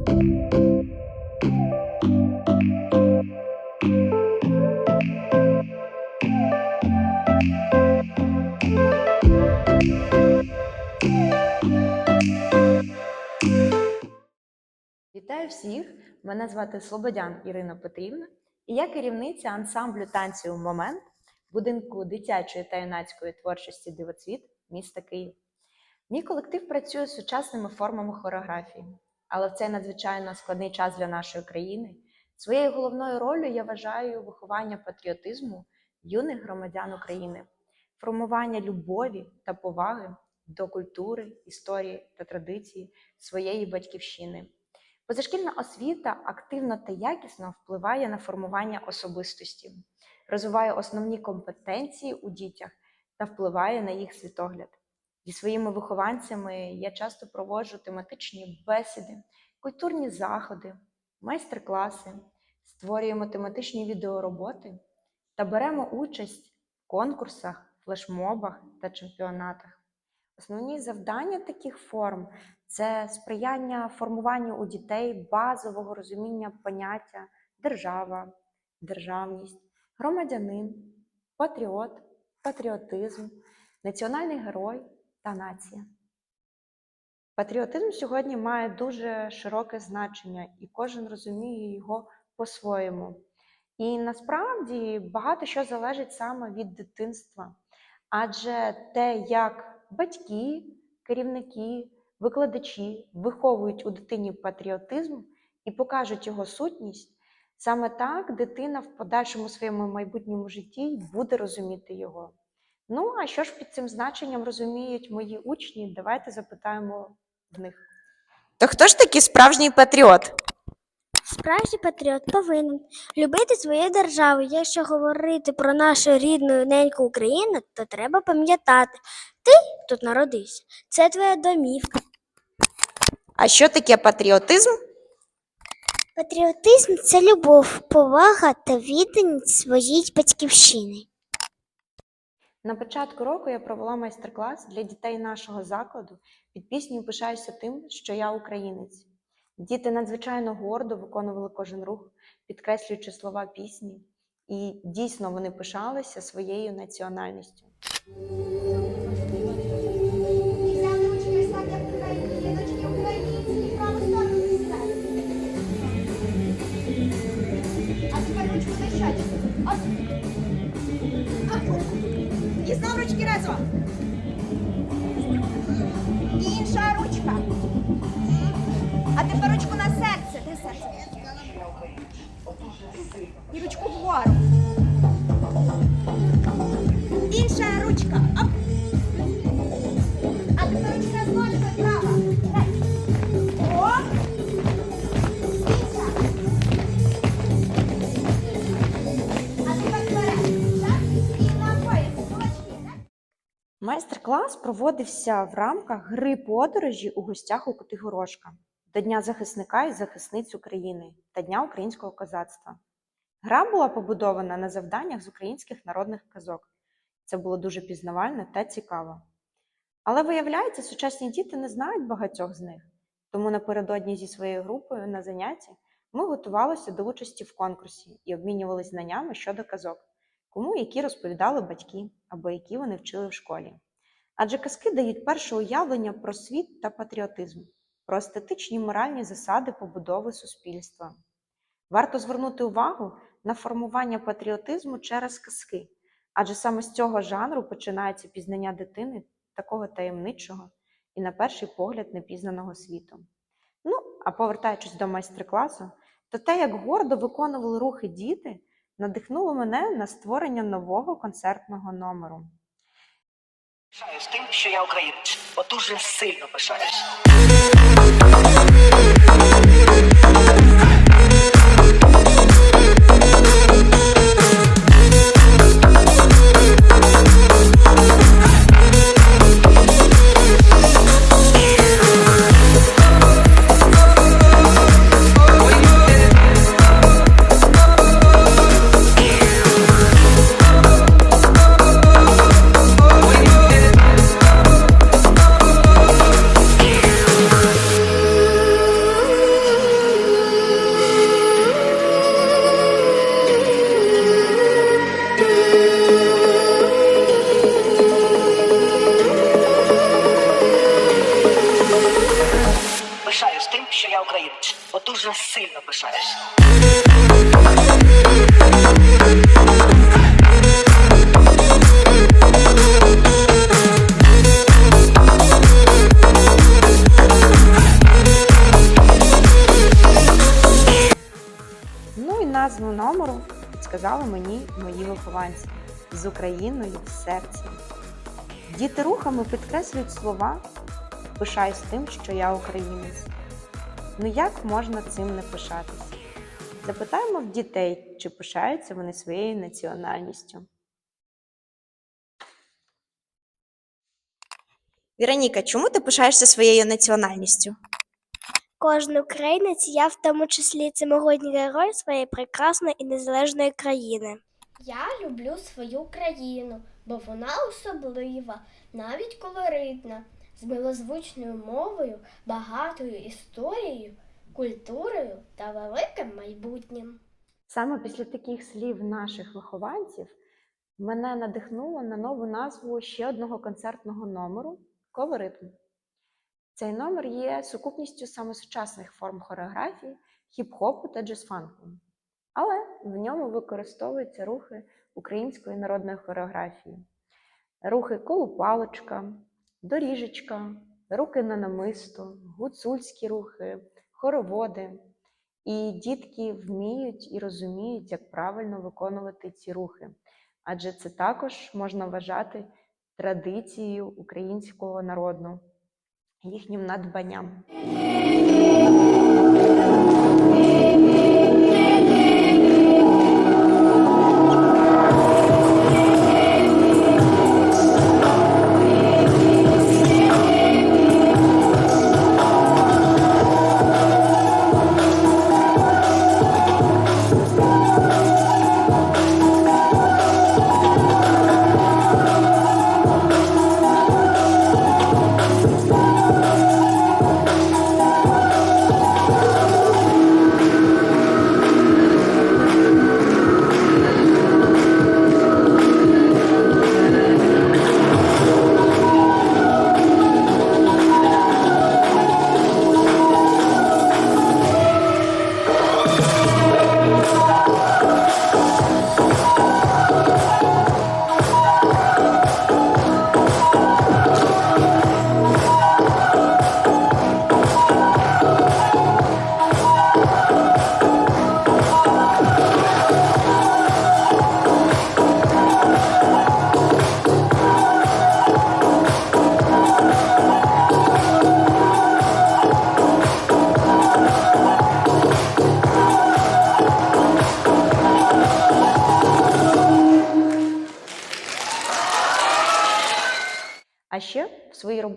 Вітаю всіх! Мене звати Слободян Ірина Петрівна, і я керівниця ансамблю танців Момент будинку дитячої та юнацької творчості Дивоцвіт міста Київ. Мій колектив працює з сучасними формами хореографії, але в цей надзвичайно складний час для нашої країни своєю головною ролью я вважаю виховання патріотизму юних громадян України, формування любові та поваги до культури, історії та традиції своєї батьківщини. Позашкільна освіта активно та якісно впливає на формування особистості, розвиває основні компетенції у дітях та впливає на їх світогляд. Зі своїми вихованцями я часто проводжу тематичні бесіди, культурні заходи, майстер-класи, створюємо тематичні відеороботи та беремо участь в конкурсах, флешмобах та чемпіонатах. Основні завдання таких форм це сприяння формуванню у дітей базового розуміння поняття держава, державність, громадянин, патріот, патріотизм, національний герой та нація. Патріотизм сьогодні має дуже широке значення, і кожен розуміє його по-своєму. І насправді багато що залежить саме від дитинства, адже те, як батьки, керівники, викладачі виховують у дитині патріотизм і покажуть його сутність, саме так дитина в подальшому своєму майбутньому житті буде розуміти його. Ну, а що ж під цим значенням розуміють мої учні? Давайте запитаємо в них. То хто ж такий справжній патріот? Справжній патріот повинен любити свою державу. Якщо говорити про нашу рідну неньку Україну, то треба пам'ятати, ти тут народився. Це твоя домівка. А що таке патріотизм? Патріотизм це любов, повага та відданість своїй батьківщини. На початку року я провела майстер-клас для дітей нашого закладу під пісню Пишаюся тим, що я українець. Діти надзвичайно гордо виконували кожен рух, підкреслюючи слова пісні, і дійсно вони пишалися своєю національністю. Знов ручки разом. Інша ручка. А тепер ручку на серце. Де серце? І ручку вгору. Майстер-клас проводився в рамках гри подорожі у гостях у Котигорошка до Дня захисника і захисниць України та Дня українського козацтва. Гра була побудована на завданнях з українських народних казок. Це було дуже пізнавально та цікаво. Але виявляється, сучасні діти не знають багатьох з них. Тому напередодні зі своєю групою на занятті ми готувалися до участі в конкурсі і обмінювалися знаннями щодо казок, кому які розповідали батьки або які вони вчили в школі. Адже казки дають перше уявлення про світ та патріотизм, про естетичні моральні засади побудови суспільства. Варто звернути увагу на формування патріотизму через казки, адже саме з цього жанру починається пізнання дитини такого таємничого і, на перший погляд, непізнаного світу. Ну, а повертаючись до майстер-класу, то те, як гордо виконували рухи діти, надихнуло мене на створення нового концертного номеру. Пишаюсь тим, що я українець. От дуже сильно пишаюсь. З Україною в серці. Діти рухами підкреслюють слова Пишаюсь тим, що я українець. Ну як можна цим не пишатися? Запитаємо в дітей, чи пишаються вони своєю національністю. Віроніка, чому ти пишаєшся своєю національністю? Кожен українець, я в тому числі це могутній герой своєї прекрасної і незалежної країни. Я люблю свою країну, бо вона особлива, навіть колоритна, з милозвучною мовою, багатою історією, культурою та великим майбутнім. Саме після таких слів наших вихованців мене надихнуло на нову назву ще одного концертного номеру колоритм. Цей номер є сукупністю саме сучасних форм хореографії, хіп-хопу та джаз-фанку. Але в ньому використовуються рухи української народної хореографії, рухи колупалочка, доріжечка, руки на намисто, гуцульські рухи, хороводи. І дітки вміють і розуміють, як правильно виконувати ці рухи. Адже це також можна вважати традицією українського народу, їхнім надбанням.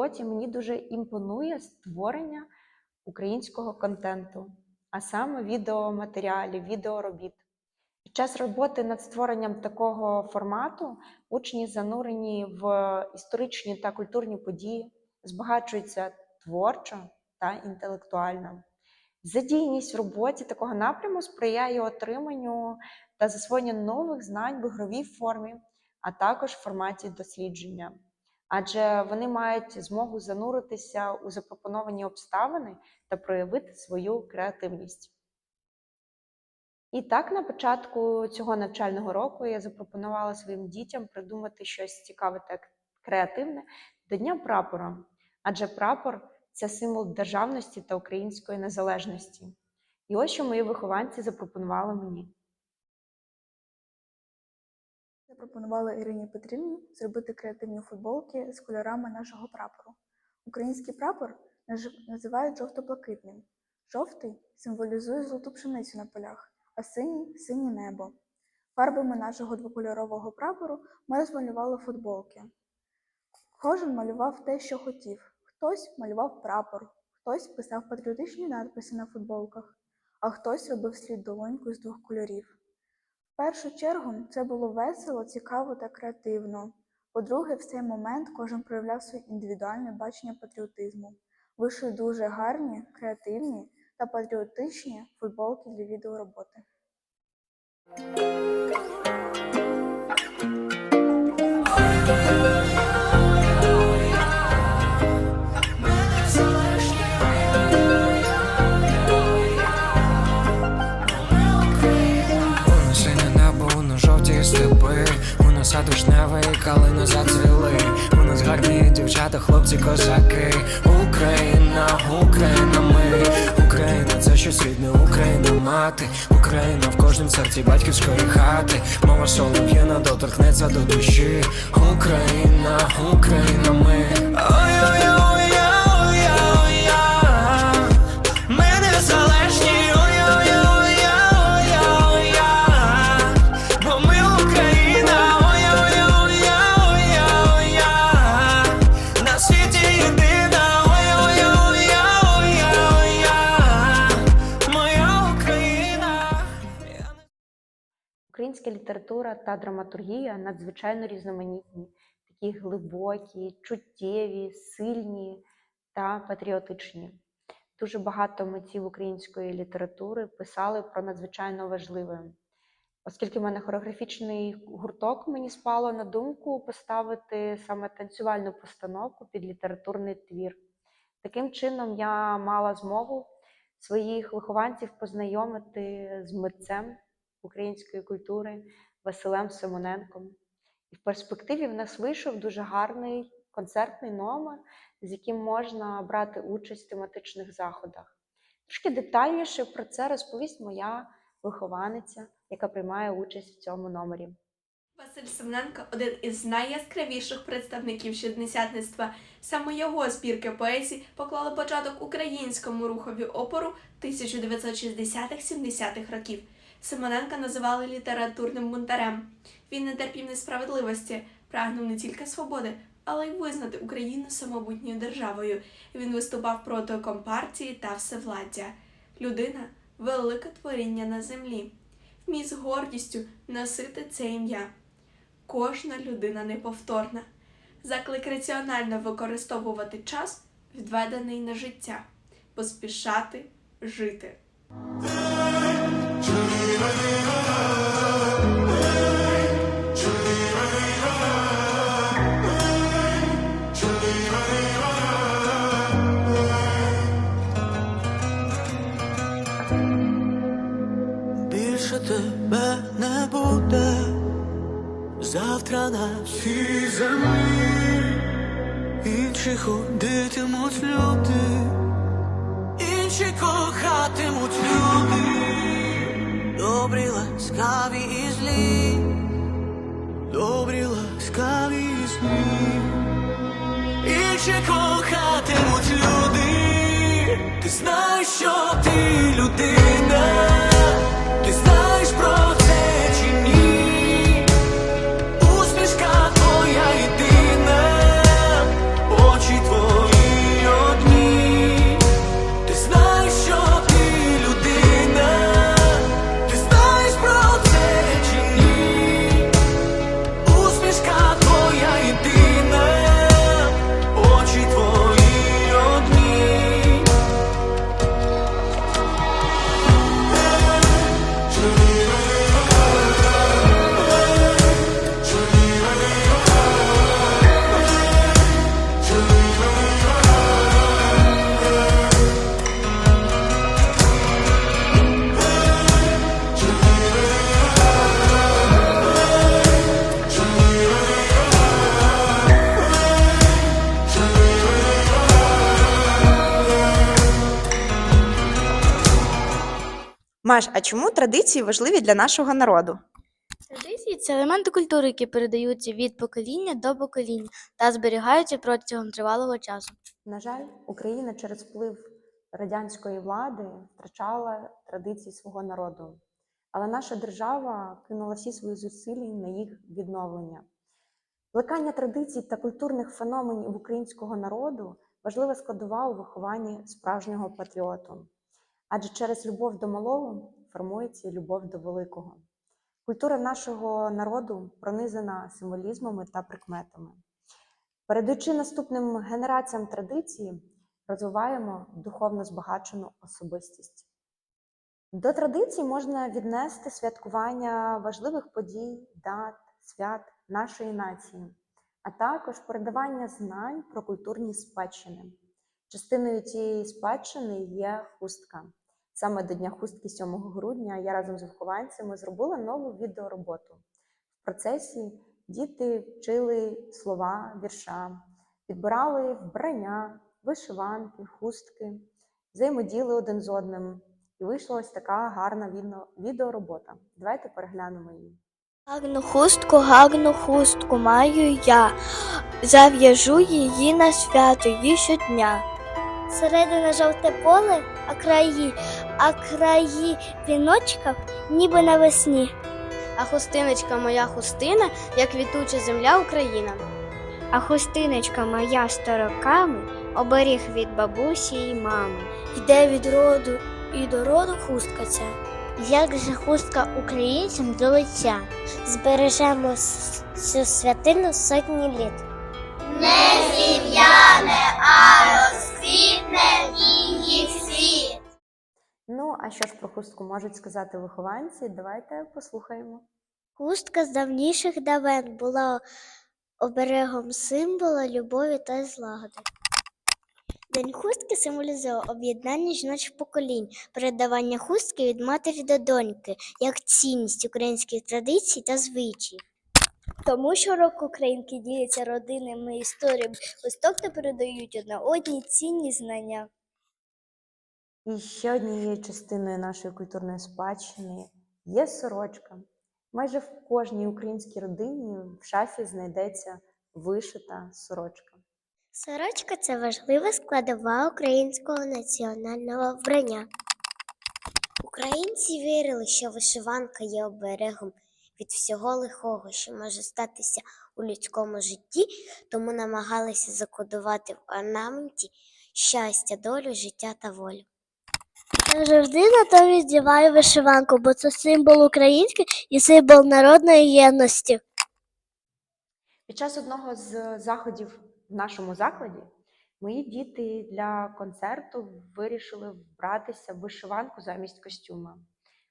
Роботі мені дуже імпонує створення українського контенту, а саме відеоматеріалів, відеоробіт. Під час роботи над створенням такого формату учні занурені в історичні та культурні події, збагачуються творчо та інтелектуально. Задійність в роботі такого напряму сприяє отриманню та засвоєнню нових знань в ігровій формі, а також в форматі дослідження адже вони мають змогу зануритися у запропоновані обставини та проявити свою креативність. І так, на початку цього навчального року я запропонувала своїм дітям придумати щось цікаве та креативне до Дня прапора, адже прапор це символ державності та української незалежності. І ось що мої вихованці запропонували мені. Запропонувала Ірині Петрівні зробити креативні футболки з кольорами нашого прапору. Український прапор називають жовто-блакитним. Жовтий символізує золоту пшеницю на полях, а синій синє небо. Фарбами нашого двокольорового прапору ми розмалювали футболки. Кожен малював те, що хотів. Хтось малював прапор, хтось писав патріотичні надписи на футболках, а хтось робив слід долоньку з двох кольорів. Першу чергу це було весело, цікаво та креативно. По-друге, в цей момент кожен проявляв своє індивідуальне бачення патріотизму. Вийшли дуже гарні, креативні та патріотичні футболки для відеороботи. Сад вишневий, калини зацвіли. У нас гарні дівчата, хлопці, козаки. Україна, Україна, ми. Україна, це щось рідне, Україна, мати. Україна в кожнім серці батьківської хати. Мова солов'їна доторкнеться до душі. Україна, Україна, ми. Ой-ой-ой-ой-ой-ой. Література та драматургія надзвичайно різноманітні, такі глибокі, чуттєві, сильні та патріотичні. Дуже багато митців української літератури писали про надзвичайно важливе. Оскільки в мене хореографічний гурток, мені спало на думку поставити саме танцювальну постановку під літературний твір. Таким чином, я мала змогу своїх вихованців познайомити з митцем української культури Василем Симоненком. І в перспективі в нас вийшов дуже гарний концертний номер, з яким можна брати участь в тематичних заходах. Трошки детальніше про це розповість моя вихованиця, яка приймає участь в цьому номері. Василь Семененко один із найяскравіших представників шістдесятництва. Саме його збірки поезій поклали початок українському рухові опору 1960-70-х років. Семененка називали літературним бунтарем. Він не терпів несправедливості, прагнув не тільки свободи, але й визнати Україну самобутньою державою. Він виступав проти компартії та всевладдя. Людина велике творіння на землі. Вміг з гордістю носити це ім'я. Кожна людина неповторна. Заклик раціонально використовувати час, відведений на життя, поспішати жити. Більше тебе не буде. Завтра на всій землі. Інші ходитимуть люди, інші кохатимуть люди, добрі, ласкаві і злі, добрі, ласкаві і злі, інші кохатимуть люди. Ти знаєш, що ти людина. Маш, а чому традиції важливі для нашого народу? Традиції це елементи культури, які передаються від покоління до покоління та зберігаються протягом тривалого часу. На жаль, Україна через вплив радянської влади втрачала традиції свого народу. Але наша держава кинула всі свої зусилля на їх відновлення. Плекання традицій та культурних феноменів українського народу важлива складова у вихованні справжнього патріоту. Адже через любов до малого формується любов до великого. Культура нашого народу пронизана символізмами та прикметами. Передаючи наступним генераціям традиції, розвиваємо духовно збагачену особистість. До традицій можна віднести святкування важливих подій, дат, свят нашої нації, а також передавання знань про культурні спадщини. Частиною цієї спадщини є хустка. Саме до Дня хустки 7 грудня я разом з вихованцями зробила нову відеороботу. В процесі Діти вчили слова, вірша, підбирали вбрання, вишиванки, хустки, взаємодіяли один з одним. І вийшла ось така гарна відеоробота. Давайте переглянемо її. Гарну хустку, гарну хустку маю я. Зав'яжу її на свято її щодня. Середина жовте поле, а краї, а краї віночка ніби навесні. А хустиночка моя хустина, як квітуча земля Україна. А хустиночка моя сто роками оберіг від бабусі і мами. Йде від роду і до роду хустка ця. Як же хустка українцям до лиця? Збережемо цю святину сотні літ. Ну, а що ж про хустку можуть сказати вихованці? Давайте послухаємо. Хустка з давніших давен була оберегом символа любові та злагоди. День хустки символізує об'єднання жіночих поколінь, передавання хустки від матері до доньки, як цінність українських традицій та звичаїв. Тому щороку українки діляться родинними історіями листок та передають одна одній цінні знання. І ще однією частиною нашої культурної спадщини є сорочка. Майже в кожній українській родині в шафі знайдеться вишита сорочка. Сорочка це важлива складова українського національного вбрання. Українці вірили, що вишиванка є оберегом від всього лихого, що може статися у людському житті, тому намагалися закодувати в орнаменті щастя, долю, життя та волю. Завжди натомість діваю вишиванку, бо це символ український і символ народної єдності. Під час одного з заходів в нашому закладі мої діти для концерту вирішили вбратися в вишиванку замість костюма.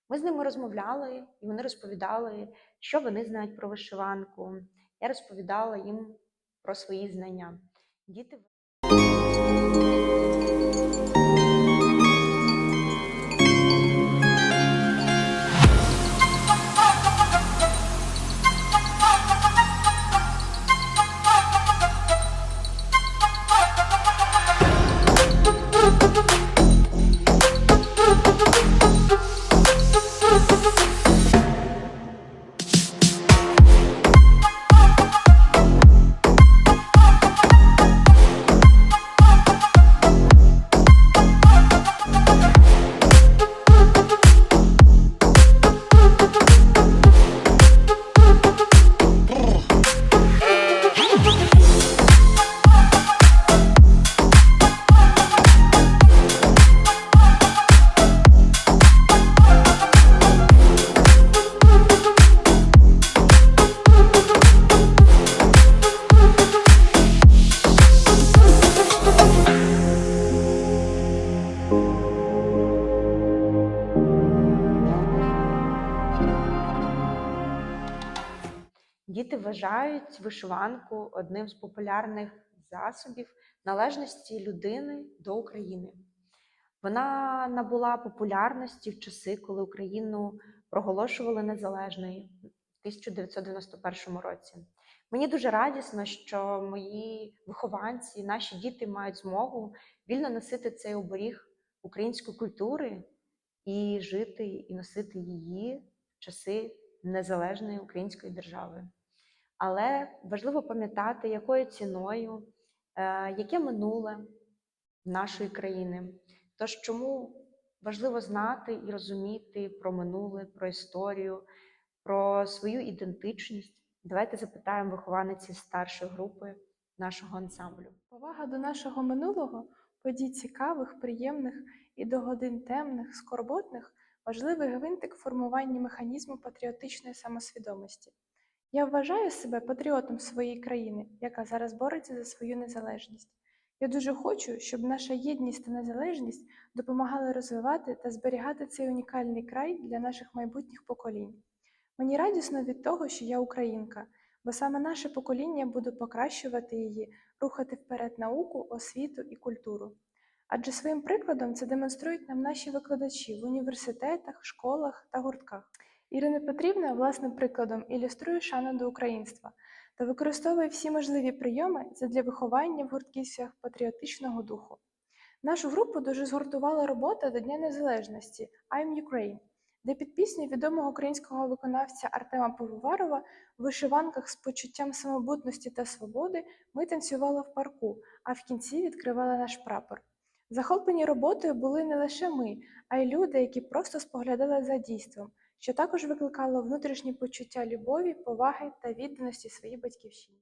Ми з ними розмовляли, і вони розповідали, що вони знають про вишиванку. Я розповідала їм про свої знання. Діти вважають вишиванку одним з популярних засобів належності людини до України. Вона набула популярності в часи, коли Україну проголошували незалежною в 1991 році. Мені дуже радісно, що мої вихованці, наші діти мають змогу вільно носити цей оберіг української культури і жити і носити її в часи незалежної української держави. Але важливо пам'ятати, якою ціною, е, яке минуле нашої країни. Тож чому важливо знати і розуміти про минуле, про історію, про свою ідентичність. Давайте запитаємо вихованиці старшої групи нашого ансамблю. Повага до нашого минулого, подій цікавих, приємних і до годин темних, скорботних важливий гвинтик в формуванні механізму патріотичної самосвідомості. Я вважаю себе патріотом своєї країни, яка зараз бореться за свою незалежність. Я дуже хочу, щоб наша єдність та незалежність допомагали розвивати та зберігати цей унікальний край для наших майбутніх поколінь. Мені радісно від того, що я українка, бо саме наше покоління буде покращувати її, рухати вперед науку, освіту і культуру. Адже своїм прикладом це демонструють нам наші викладачі в університетах, школах та гуртках. Ірина Петрівна власним прикладом ілюструє шану до українства, та використовує всі можливі прийоми задля виховання в гуртківцях патріотичного духу. Нашу групу дуже згуртувала робота до Дня Незалежності I'm Ukraine, де під пісню відомого українського виконавця Артема Пивоварова в вишиванках з почуттям самобутності та свободи ми танцювали в парку, а в кінці відкривали наш прапор. Захоплені роботою були не лише ми, а й люди, які просто споглядали за дійством, що також викликало внутрішнє почуття любові, поваги та відданості своїй батьківщині.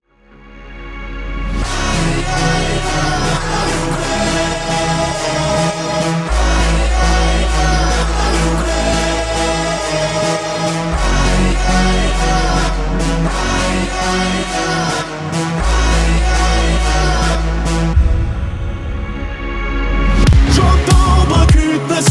Жовто-блакитне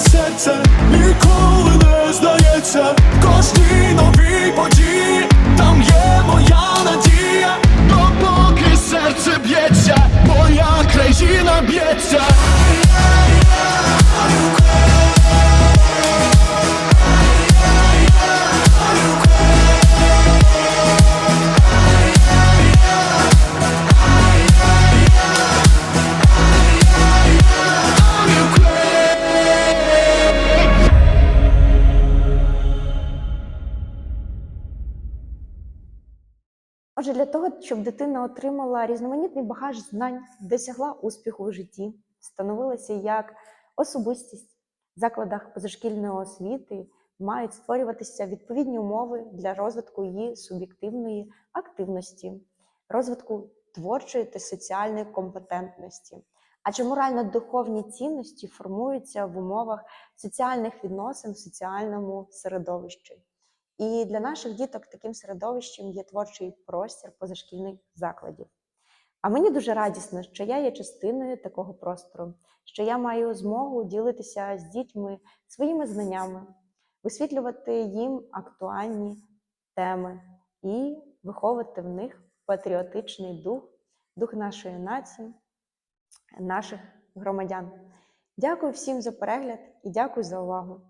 серце ніколи не здається. Кожній новій події там є моя надія, допоки серце б'ється, моя країна б'ється. Дитина отримала різноманітний багаж знань, досягла успіху в житті, становилася як особистість в закладах позашкільної освіти, мають створюватися відповідні умови для розвитку її суб'єктивної активності, розвитку творчої та соціальної компетентності. Адже морально-духовні цінності формуються в умовах соціальних відносин в соціальному середовищі. І для наших діток таким середовищем є творчий простір позашкільних закладів. А мені дуже радісно, що я є частиною такого простору, що я маю змогу ділитися з дітьми своїми знаннями, висвітлювати їм актуальні теми і виховувати в них патріотичний дух, дух нашої нації, наших громадян. Дякую всім за перегляд і дякую за увагу.